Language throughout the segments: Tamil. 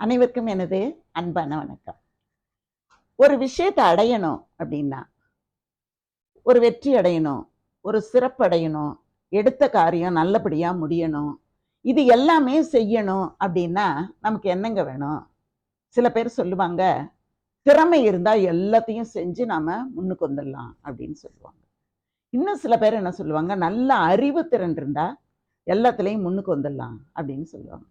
அனைவருக்கும் எனது அன்பான வணக்கம். ஒரு விஷயத்தை அடையணும் அப்படின்னா ஒரு வெற்றி அடையணும் ஒரு சிறப்பு அடையணும் எடுத்த காரியம் நல்லபடியா முடியணும் இது எல்லாமே செய்யணும் அப்படின்னா நமக்கு என்னங்க வேணும்? சில பேர் சொல்லுவாங்க திறமை இருந்தா எல்லாத்தையும் செஞ்சு நாம முன்னுக்கு வந்துடலாம் அப்படின்னு சொல்லுவாங்க. இன்னும் சில பேர் என்ன சொல்லுவாங்க நல்ல அறிவு திறன் இருந்தா எல்லாத்துலேயும் முன்னுக்கு வந்துடலாம் அப்படின்னு சொல்லுவாங்க.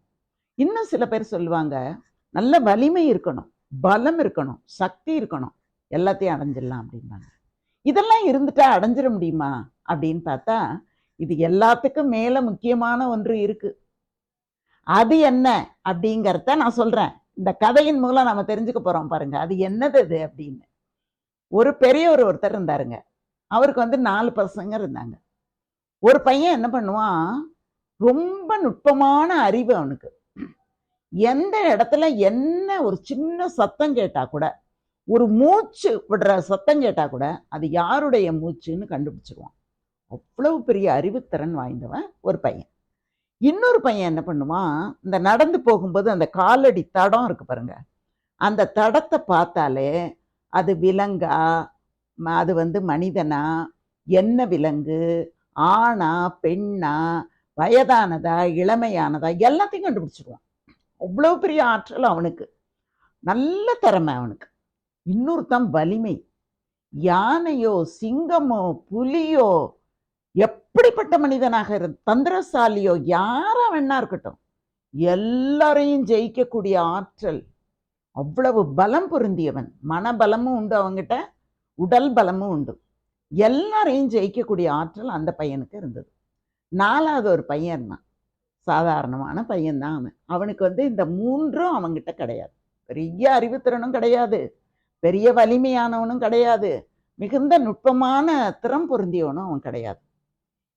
இன்னும் சில பேர் சொல்லுவாங்க நல்ல வலிமை இருக்கணும் பலம் இருக்கணும் சக்தி இருக்கணும் எல்லாத்தையும் அடைஞ்சிடலாம் அப்படிம்பாங்க. இதெல்லாம் இருந்துட்டா அடைஞ்சிட முடியுமா? அப்படின்னு பார்த்தா இது எல்லாத்துக்கும் மேல முக்கியமான ஒன்று இருக்கு. அது என்ன அப்படிங்கிறத நான் சொல்றேன். இந்த கதையின் மூலம் நம்ம தெரிஞ்சுக்க போறோம் பாருங்க. அது என்னது அது அப்படின்னு. ஒரு பெரியவர் ஒருத்தர் இருந்தாருங்க. அவருக்கு வந்து நாலு பசங்க இருந்தாங்க. ஒரு பையன் என்ன பண்ணுவான்? ரொம்ப நுட்பமான அறிவு அவனுக்கு. எந்த இடத்துல என்ன ஒரு சின்ன சத்தம் கேட்டால் கூட ஒரு மூச்சு விடுற சத்தம் கேட்டால் கூட அது யாருடைய மூச்சுன்னு கண்டுபிடிச்சிருவான். அவ்வளவு பெரிய அறிவுத்திறன் வாய்ந்தவன் ஒரு பையன். இன்னொரு பையன் என்ன பண்ணுவான் இந்த நடந்து போகும்போது அந்த காலடி தடம் இருக்கு பாருங்க. அந்த தடத்தை பார்த்தாலே அது விலங்கா அது வந்து மனிதனா என்ன விலங்கு ஆணா பெண்ணா வயதானதா இளமையானதா எல்லாத்தையும் கண்டுபிடிச்சிருவான். அவ்வளோ பெரிய ஆற்றல் அவனுக்கு. நல்ல திறமை அவனுக்கு. இன்னொருத்தன் வலிமை. யானையோ சிங்கமோ புலியோ எப்படிப்பட்ட மனிதனாக இரு தந்திரசாலியோ யாரா வேணா இருக்கட்டும். எல்லாரையும் ஜெயிக்கக்கூடிய ஆற்றல். அவ்வளவு பலம் பொருந்தியவன். மனபலமும் உண்டு அவங்ககிட்ட உடல் பலமும் உண்டு. எல்லாரையும் ஜெயிக்கக்கூடிய ஆற்றல் அந்த பையனுக்கு இருந்தது. நாலாவது ஒரு பையன் தான். சாதாரணமான பையன்தான் அவன். அவனுக்கு வந்து இந்த மூன்றும் அவன்கிட்ட கிடையாது. பெரிய அறிவுத்திறனும் கிடையாது. பெரிய வலிமையானவனும் கிடையாது. மிகுந்த நுட்பமான திறம் பொருந்தியவனும் அவன் கிடையாது.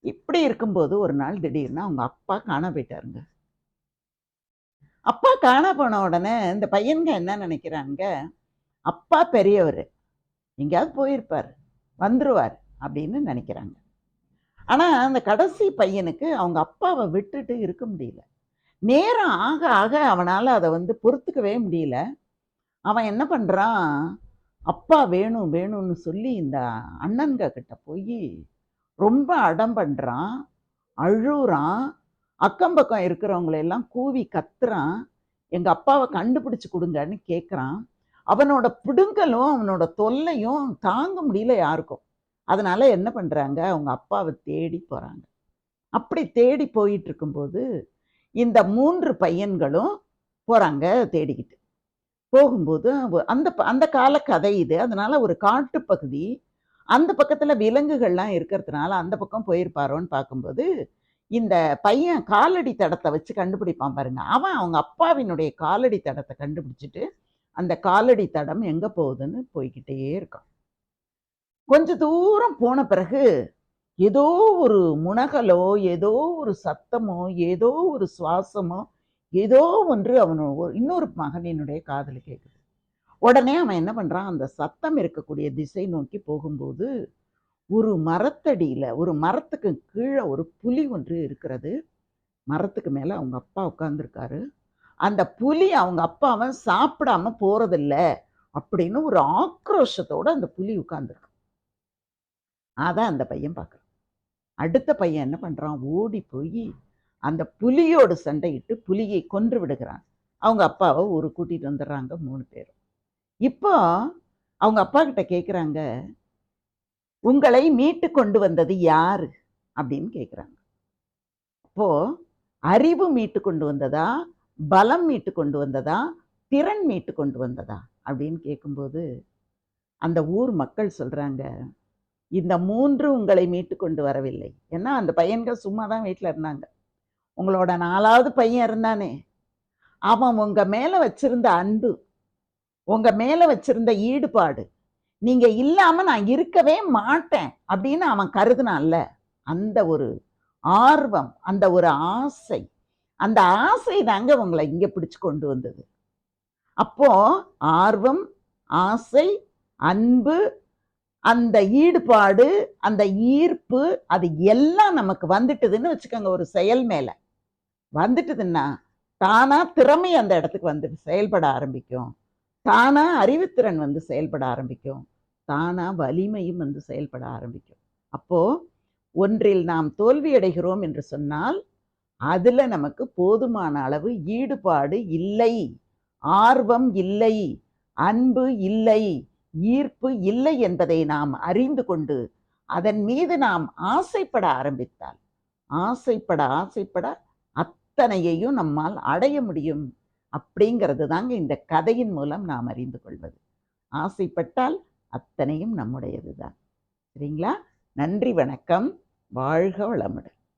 இப்படி இருக்கும்போது ஒரு நாள் திடீர்னு அவங்க அப்பா காண போயிட்டாருங்க. அப்பா காண போன உடனே இந்த பையன்க என்ன நினைக்கிறாங்க? அப்பா பெரியவர். எங்கேயாவது போயிருப்பார். வந்துருவார் அப்படின்னு நினைக்கிறாங்க. ஆனால் அந்த கடைசி பையனுக்கு அவங்க அப்பாவை விட்டுட்டு இருக்க முடியல. நேரம் ஆக ஆக அவனால் அதை வந்து பொறுத்துக்கவே முடியல. அவன் என்ன பண்ணுறான் அப்பா வேணும் வேணும்னு சொல்லி இந்த அண்ணன்க கிட்ட போய் ரொம்ப அடம் பண்ணுறான் அழுறான் அக்கம் பக்கம் இருக்கிறவங்களை எல்லாம் கூவி கத்துறான் எங்கள் அப்பாவை கண்டுபிடிச்சி கொடுங்கன்னு கேட்குறான் அவனோட பிடுங்கலும் அவனோட தொல்லையும் தாங்க முடியல யாருக்கும். அதனால் என்ன பண்ணுறாங்க அவங்க அப்பாவை தேடி போகிறாங்க அப்படி தேடி போயிட்டு இருக்கும்போது இந்த மூன்று பையன்களும் போகிறாங்க தேடிக்கிட்டு. போகும்போது அந்த ப- அந்த கால கதை இது. அதனால் ஒரு காட்டுப்பகுதி அந்த பக்கத்தில் விலங்குகள்லாம் இருக்கிறதுனால அந்த பக்கம் போயிருப்பாரோன்னு பார்க்கும்போது இந்த பையன் காலடி தடத்தை வச்சு கண்டுபிடிப்பான் பாருங்க. அவன் அவங்க அப்பாவினுடைய காலடி தடத்தை கண்டுபிடிச்சிட்டு அந்த காலடி தடம் எங்கே போகுதுன்னு போய்கிட்டே இருக்கான். கொஞ்ச தூரம் போன பிறகு ஏதோ ஒரு முனகலோ ஏதோ ஒரு சத்தமோ ஏதோ ஒரு சுவாசமோ ஏதோ ஒன்று அவனோட ஒரு- இன்னொரு மகனினுடைய காதுல கேட்குது உடனே அவன் என்ன பண்ணுறான் அந்த சத்தம் இருக்கக்கூடிய திசை நோக்கி போகும்போது ஒரு மரத்தடியில் ஒரு மரத்துக்கு கீழே ஒரு புலி ஒன்று இருக்கிறது. மரத்துக்கு மேலே அவங்க அப்பா உட்காந்துருக்காரு அந்த புலி அவங்க அப்பாவை சாப்பிடாம போகிறதில்ல அப்படின்னு ஒரு ஆக்ரோஷத்தோடு அந்த புலி உட்காந்துருக்கு அதான் அந்த பையன் பார்க்குறான். அடுத்த பையன் என்ன பண்றான்? ஓடி போய் அந்த புலியோடு சண்டையிட்டு புலியை கொன்று விடுகிறான். அவங்க அப்பாவை ஒரு கூட்டிட்டு வந்துடுறாங்க மூணு பேரும். இப்போ அவங்க அப்பா கிட்ட கேட்குறாங்க உங்களை மீட்டு கொண்டு வந்தது யாரு? அப்படின்னு கேட்குறாங்க அப்போ அறிவு மீட்டு கொண்டு வந்ததா? பலம் மீட்டு கொண்டு வந்ததா? திறன் மீட்டு கொண்டு வந்ததா? அப்படின்னு கேட்கும்போது அந்த ஊர் மக்கள் சொல்றாங்க இந்த மூன்று உங்களை மீட்டு கொண்டு வரவில்லை. ஏன்னா அந்த பையன்கள் சும்மா தான் வீட்டில் இருந்தாங்க. உங்களோட நாலாவது பையன் இருந்தானே? அவன் உங்கள் மேலே வச்சிருந்த அன்பு உங்கள் மேலே வச்சிருந்த ஈடுபாடு நீங்கள் இல்லாமல் நான் இருக்கவே மாட்டேன் அப்படின்னு அவன் கருதுனான்ல அந்த ஒரு ஆர்வம் அந்த ஒரு ஆசை அந்த ஆசை தாங்க உங்களை இங்கே பிடிச்சு கொண்டு வந்தது. அப்போ ஆர்வம் ஆசை அன்பு அந்த ஈடுபாடு அந்த ஈர்ப்பு அது எல்லாம் நமக்கு வந்துட்டுதுன்னு வச்சுக்கோங்க ஒரு செயல் மேலே. வந்துட்டுதுன்னா தானாக திறமை அந்த இடத்துக்கு வந்து செயல்பட ஆரம்பிக்கும். தானாக அறிவுத்திறன் வந்து செயல்பட ஆரம்பிக்கும். தானாக வலிமையும் வந்து செயல்பட ஆரம்பிக்கும். அப்போ ஒன்றில் நாம் தோல்வியடைகிறோம் என்று சொன்னால் அதில் நமக்கு போதுமான அளவு ஈடுபாடு இல்லை. ஆர்வம் இல்லை. அன்பு இல்லை. ஈர்ப்பு இல்லை என்பதை நாம் அறிந்து கொண்டு அதன் மீது நாம் ஆசைப்பட ஆரம்பித்தால் ஆசைப்பட ஆசைப்பட அத்தனையையும் நம்மால் அடைய முடியும் அப்படிங்கிறது தாங்க இந்த கதையின் மூலம் நாம் அறிந்து கொள்வது. ஆசைப்பட்டால் அத்தனையும் நம்முடையது தான் சரிங்களா? நன்றி வணக்கம். வாழ்க வளமுடன்.